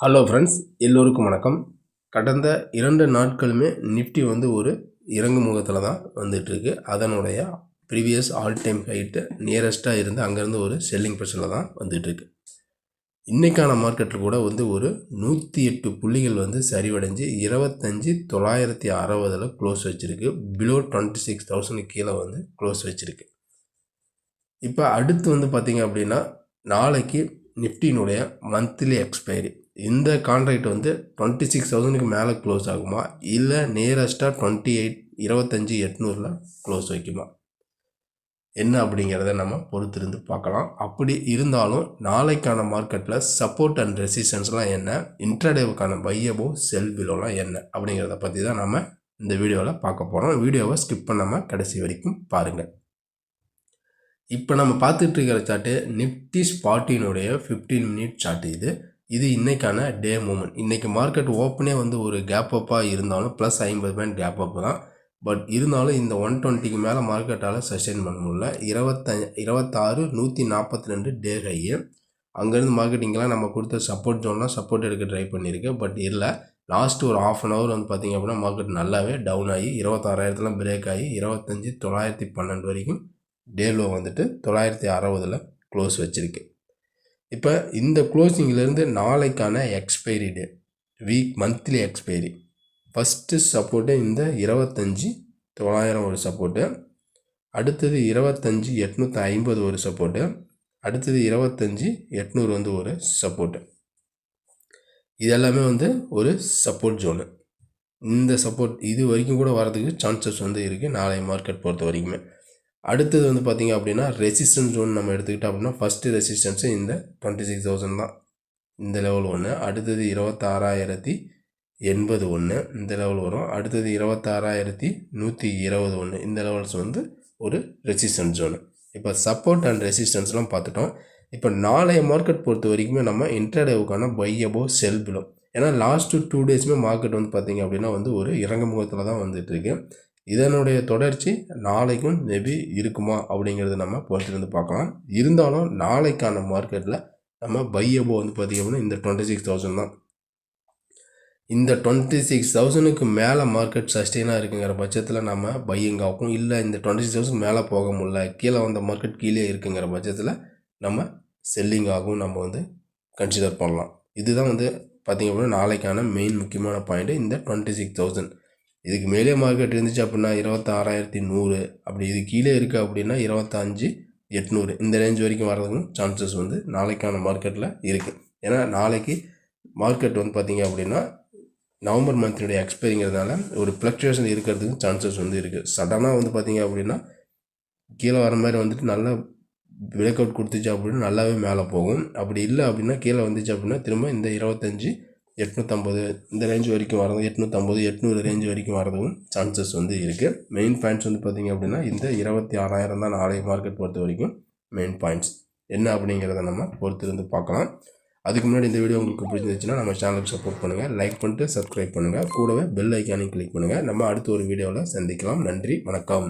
Hello friends எல்லோருக்கும் வணக்கம். கடந்த இரண்டு நாட்களுமே நிஃப்டி வந்து ஒரு இறங்கு முகத்தில் தான் வந்துட்டுருக்கு. அதனுடைய ப்ரீவியஸ் ஆல் டைம் ஹைட்டு நியரஸ்ட்டாக இருந்து அங்கேருந்து ஒரு செல்லிங் ப்ரெஷரில் தான் வந்துட்டுருக்கு. இன்றைக்கான மார்க்கெட்டில் கூட வந்து ஒரு நூற்றி எட்டு புள்ளிகள் வந்து சரிவடைஞ்சு இருபத்தஞ்சி தொள்ளாயிரத்தி அறுபதில் க்ளோஸ் வச்சுருக்கு. பிலோ டுவெண்ட்டி சிக்ஸ் தௌசண்ட் கீழே வந்து க்ளோஸ் வச்சுருக்கு. இப்போ அடுத்து வந்து பார்த்திங்க அப்படின்னா நாளைக்கு நிஃப்டினுடைய மந்த்லி எக்ஸ்பைரி இந்த கான்ட்ராக்ட் வந்து டுவெண்ட்டி சிக்ஸ் தௌசண்ட்க்கு மேலே க்ளோஸ் ஆகுமா? இல்லை நியரஸ்ட்டாக டுவெண்ட்டி எயிட் இருபத்தஞ்சி எட்நூறில் க்ளோஸ் வைக்குமா? என்ன அப்படிங்கிறத நம்ம பொறுத்திருந்து பார்க்கலாம். அப்படி இருந்தாலும் நாளைக்கான மார்க்கெட்டில் சப்போர்ட் அண்ட் ரெசிஸ்டன்ஸ்லாம் என்ன? இன்ட்ராடேவுக்கான பையபோ செல் பிலோலாம் என்ன? அப்படிங்கிறத பற்றி தான் நம்ம இந்த வீடியோவில் பார்க்க போகிறோம் வீடியோவை ஸ்கிப் பண்ணாமல் கடைசி வரைக்கும் பாருங்கள். இப்போ நம்ம பார்த்துட்டு இருக்கிற சார்ட்டு நிஃப்டி ஸ்பாட்டினுடைய ஃபிஃப்டீன் மினிட் சார்ட் இது. இது இன்றைக்கான டே மூமெண்ட் இன்றைக்கி மார்க்கெட் ஓப்பனே வந்து ஒரு கேப் அப்பாக இருந்தாலும் ப்ளஸ் ஐம்பது பாயிண்ட் கேப் அப் தான். பட் இருந்தாலும் இந்த ஒன் டுவெண்ட்டிக்கு மேலே மார்க்கெட்டால் சஸ்டெயின் பண்ண முடியல. இருபத்தஞ்சு இருபத்தாறு நூற்றி நாற்பத்தி ரெண்டு டே ஹையு அங்கேருந்து மார்க்கெட்டிங்கெலாம் நம்ம கொடுத்த சப்போர்ட் ஜோன்லாம் சப்போர்ட் எடுக்க ட்ரை பண்ணியிருக்கு. பட் இல்லை லாஸ்ட் ஒரு ஆஃப் அன் ஹவர் வந்து பார்த்திங்க அப்படின்னா மார்க்கெட் நல்லாவே டவுன் ஆகி இருபத்தாறாயிரத்துலாம் பிரேக் ஆகி இருபத்தஞ்சி தொள்ளாயிரத்தி பன்னெண்டு வரைக்கும் டேலோ வந்துட்டு தொள்ளாயிரத்தி அறுபதில் க்ளோஸ் வச்சுருக்கு. இப்போ இந்த க்ளோசிங்லேருந்து நாளைக்கான expiry day week monthly expiry first support இந்த இருபத்தஞ்சி தொள்ளாயிரம் ஒரு சப்போர்ட்டு அடுத்தது இருபத்தஞ்சி எட்நூற்றி ஐம்பது ஒரு சப்போர்ட்டு அடுத்தது இருபத்தஞ்சி எட்நூறு வந்து ஒரு சப்போர்ட்டு இது எல்லாமே வந்து ஒரு சப்போர்ட் ஜோனு இந்த சப்போர்ட் இது வரைக்கும் கூட வரதுக்கு சான்சஸ் வந்து இருக்குது நாளை மார்க்கெட் பொறுத்த வரைக்குமே. அடுத்தது வந்து பார்த்திங்க அப்படின்னா ரெசிஸ்டன்ஸ் ஜோன் நம்ம எடுத்துக்கிட்டோம் அப்படின்னா ஃபஸ்ட்டு ரெசிஸ்டன்ஸு இந்த டுவெண்ட்டி சிக்ஸ் தௌசண்ட் தான். இந்த லெவல் ஒன்று அடுத்தது இருபத்தாறாயிரத்தி எண்பது ஒன்று இந்த லெவல் வரும். அடுத்தது இருபத்தாறாயிரத்தி நூற்றி இருபது ஒன்று இந்த லெவல்ஸ் வந்து ஒரு ரெசிஸ்டன்ஸ் ஜோனு இப்போ சப்போர்ட் அண்ட் ரெசிஸ்டன்ஸ்லாம் பார்த்துட்டோம். இப்போ நாளைய மார்க்கெட் பொறுத்த வரைக்குமே நம்ம இன்டர்டேவுக்கான பை அபோ செல் பிலோ ஏன்னா லாஸ்ட்டு டூ டேஸுமே மார்க்கெட் வந்து பார்த்திங்க அப்படின்னா வந்து ஒரு இறங்க முகத்தில் தான் வந்துட்டுருக்கு இதனுடைய தொடர்ச்சி நாளைக்கும் மேபி இருக்குமா அப்படிங்கிறத நம்ம பொறுத்திருந்து பார்க்கலாம். இருந்தாலும் நாளைக்கான மார்க்கெட்டில் நம்ம பையபோ வந்து பார்த்திங்க அப்படின்னா இந்த டுவெண்ட்டி சிக்ஸ் தௌசண்ட் தான். இந்த டுவெண்ட்டி சிக்ஸ் தௌசண்ட்க்கு மேலே மார்க்கெட் சஸ்டெயினாக இருக்குங்கிற பட்சத்தில் நம்ம பையிங் ஆகும். இல்லை இந்த டுவெண்ட்டி சிக்ஸ் தௌசண்ட் மேலே போக முடியல கீழே வந்த மார்க்கெட் கீழே இருக்குங்கிற பட்சத்தில் நம்ம செல்லிங் ஆகும் நம்ம வந்து கன்சிடர் பண்ணலாம். இதுதான் வந்து பார்த்திங்க அப்படின்னா நாளைக்கான மெயின் முக்கியமான பாயிண்ட்டு இந்த டுவெண்ட்டி சிக்ஸ் தௌசண்ட் இதுக்கு மேலே மார்க்கெட் இருந்துச்சு அப்படின்னா இருபத்தாறாயிரத்தி நூறு. அப்படி இது கீழே இருக்குது அப்படின்னா இருபத்தஞ்சி எட்நூறு. இந்த ரேஞ்ச் வரைக்கும் வர்றதுக்கும் சான்சஸ் வந்து நாளைக்கான மார்க்கெட்டில் இருக்குது ஏன்னா நாளைக்கு மார்க்கெட் வந்து பார்த்திங்க அப்படின்னா நவம்பர் மந்த்தினுடைய எக்ஸ்பைரிங்கிறதுனால ஒரு ஃப்ளக்சுவேஷன் இருக்கிறதுக்கு சான்சஸ் வந்து இருக்குது சடனாக வந்து பார்த்திங்க அப்படின்னா கீழே வர மாதிரி வந்துட்டு நல்லா பிரேக் அவுட் கொடுத்துச்சு அப்படின்னா நல்லாவே மேலே போகும். அப்படி இல்லை அப்படின்னா கீழே வந்துச்சு அப்படின்னா திரும்ப இந்த இருபத்தஞ்சி எட்நூற்றம்பது இந்த ரேஞ்ச் வரைக்கும் வரது எட்நூற்றம்பது எட்நூறு ரேஞ்ச் வரைக்கும் வரதும் சான்சஸ் வந்து இருக்குது மெயின் பாயிண்ட்ஸ் வந்து பார்த்திங்க அப்படின்னா இந்த இருபத்தி ஆறாயிரம் தான் நாளைய மார்க்கெட் பொறுத்த வரைக்கும் மெயின் பாயிண்ட்ஸ் என்ன அப்படிங்கிறத நம்ம பொறுத்திருந்து பார்க்கலாம். அதுக்கு முன்னாடி இந்த வீடியோ உங்களுக்கு பிடிச்சிருந்துச்சுன்னா நம்ம சேனலுக்கு சப்போர்ட் பண்ணுங்கள் லைக் பண்ணிட்டு சப்ஸ்கிரைப் பண்ணுங்கள் கூடவே பெல் ஐக்கானையும் கிளிக் பண்ணுங்கள் நம்ம அடுத்த ஒரு வீடியோவில் சந்திக்கலாம். நன்றி வணக்கம்.